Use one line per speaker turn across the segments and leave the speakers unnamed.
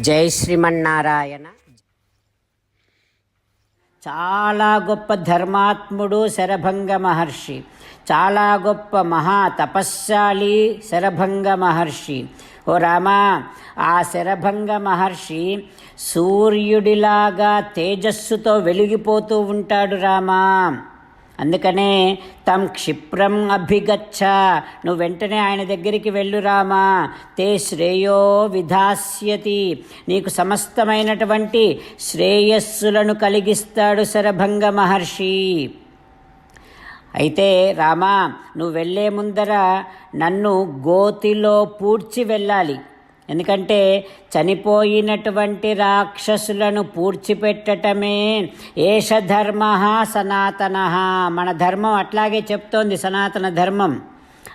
జై శ్రీమన్నారాయణ. చాలా గొప్ప ధర్మాత్ముడు శరభంగ మహర్షి. చాలా గొప్ప మహా తపశ్శాలి శరభంగ మహర్షి. ఓ రామా ఆ శరభంగ మహర్షి సూర్యుడిలాగా తేజస్సుతో వెలిగిపోతూ ఉంటాడు రామా. అందుకనే తం క్షిప్రం అభిగచ్చ. నువ్వు వెంటనే ఆయన దగ్గరికి వెళ్ళురామా తే శ్రేయో విధాస్యతి. నీకు సమస్తమైనటువంటి శ్రేయస్సులను కలిగిస్తాడు శరభంగ మహర్షి. అయితే రామా నువ్వు వెళ్ళే ముందర నన్ను గోతిలో పూడ్చి వెళ్ళాలి. ఎందుకంటే చనిపోయినటువంటి రాక్షసులను పూడ్చిపెట్టటమే ఏష ధర్మ సనాతన. మన ధర్మం అట్లాగే చెప్తోంది సనాతన ధర్మం.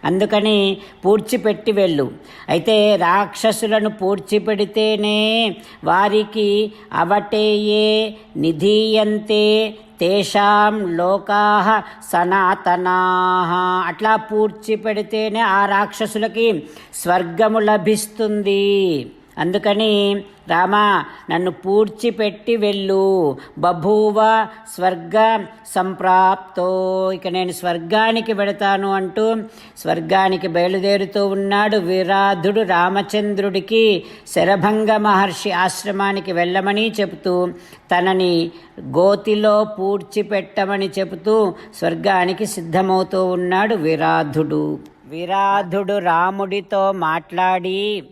అందుకని పూడ్చిపెట్టి వెళ్ళు. అయితే రాక్షసులను పూడ్చిపెడితేనే వారికి అవటేయే నిధీయంతే తేషాం లోకా సనాతనా. అట్లా పూడ్చిపెడితేనే ఆ రాక్షసులకి స్వర్గము లభిస్తుంది. అందుకని రామా నన్ను పూడ్చిపెట్టి వెళ్ళు. బభూవ స్వర్గ సంప్రాప్తో. ఇక నేను స్వర్గానికి వెళతాను అంటూ స్వర్గానికి బయలుదేరుతూ ఉన్నాడు విరాధుడు రామచంద్రుడికి శరభంగ మహర్షి ఆశ్రమానికి వెళ్ళమని చెబుతూ తనని గోతిలో పూడ్చిపెట్టమని చెబుతూ స్వర్గానికి సిద్ధమవుతూ ఉన్నాడు విరాధుడు. విరాధుడు రాముడితో మాట్లాడి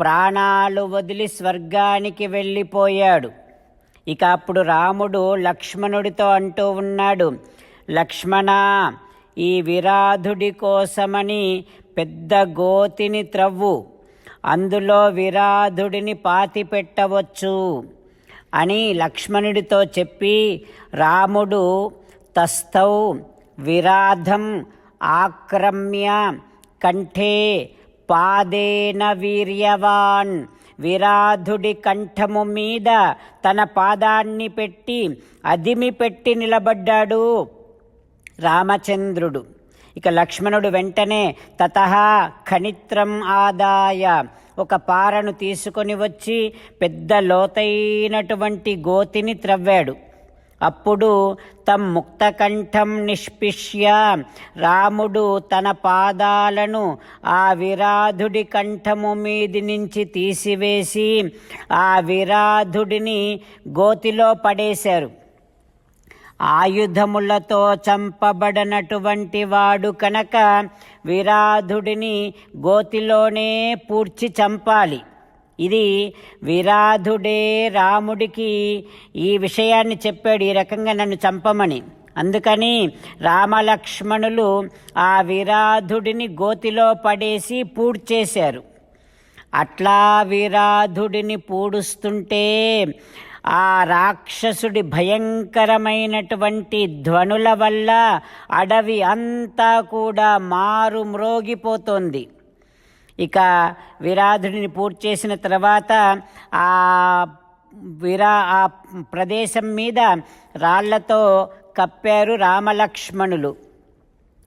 ప్రాణాలు వదిలి స్వర్గానికి వెళ్ళిపోయాడు. ఇక అప్పుడు రాముడు లక్ష్మణుడితో అంటూ ఉన్నాడు లక్ష్మణ ఈ విరాధుడి కోసమని పెద్ద గోతిని త్రవ్వు. అందులో విరాధుడిని పాతి పెట్టవచ్చు అని లక్ష్మణుడితో చెప్పి రాముడు తస్థౌ విరాధం ఆక్రమ్య కంఠే పాదేన వీర్యవాన్. విరాధుడి కంఠము మీద తన పాదాన్ని పెట్టి అదిమి పెట్టి నిలబడ్డాడు రామచంద్రుడు. ఇక లక్ష్మణుడు వెంటనే తత ఖనిత్రం ఆదాయ ఒక పారను తీసుకొని వచ్చి పెద్ద లోతైనటువంటి గోతిని త్రవ్వాడు. అప్పుడు తం ముక్తకంఠం నిష్పిష్య. రాముడు తన పాదాలను ఆ విరాధుడి కంఠము మీది నుంచి తీసివేసి ఆ విరాధుడిని గోతిలో పడేశారు. ఆయుధములతో చంపబడనటువంటి వాడు కనుక విరాధుడిని గోతిలోనే పూడ్చి చంపాలి. ఇది విరాధుడే రాముడికి ఈ విషయాన్ని చెప్పాడు ఈ రకంగా నన్ను చంపమని. అందుకని రామలక్ష్మణులు ఆ విరాధుడిని గోతిలో పడేసి పూడ్చేశారు. అట్లా విరాధుడిని పూడుస్తుంటే ఆ రాక్షసుడి భయంకరమైనటువంటి ధ్వనుల వల్ల అడవి అంతా కూడా మారు మ్రోగిపోతోంది ఇక విరాధుడిని పూర్తి చేసిన తర్వాత ఆ విరా ఆ ప్రదేశం మీద రాళ్ళతో కప్పారు రామలక్ష్మణులు.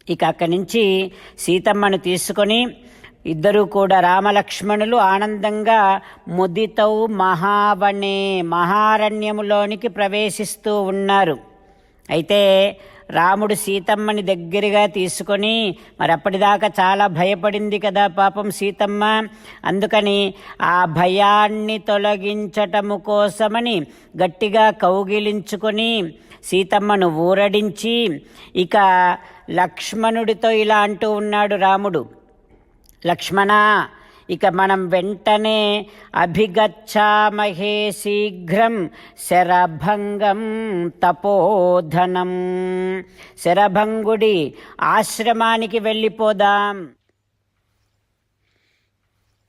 ఇక అక్కడి నుంచి సీతమ్మను తీసుకొని ఇద్దరూ కూడా రామలక్ష్మణులు ఆనందంగా ముదితౌ మహావనే మహారణ్యములోనికి ప్రవేశిస్తూ ఉన్నారు. అయితే రాముడు సీతమ్మని దగ్గరగా తీసుకొని మరి అప్పటిదాకా చాలా భయపడింది కదా పాపం సీతమ్మ. అందుకని ఆ భయాన్ని తొలగించటము కోసమని గట్టిగా కౌగిలించుకొని సీతమ్మను ఊరడించి ఇక లక్ష్మణుడితో ఇలా అంటూ ఉన్నాడు రాముడు. లక్ష్మణ ఇక మనం వెంటనే అభిగచ్చామహే శీఘ్రం శరభంగం తపోధనం. శరభంగుడి ఆశ్రమానికి వెళ్ళిపోదాం.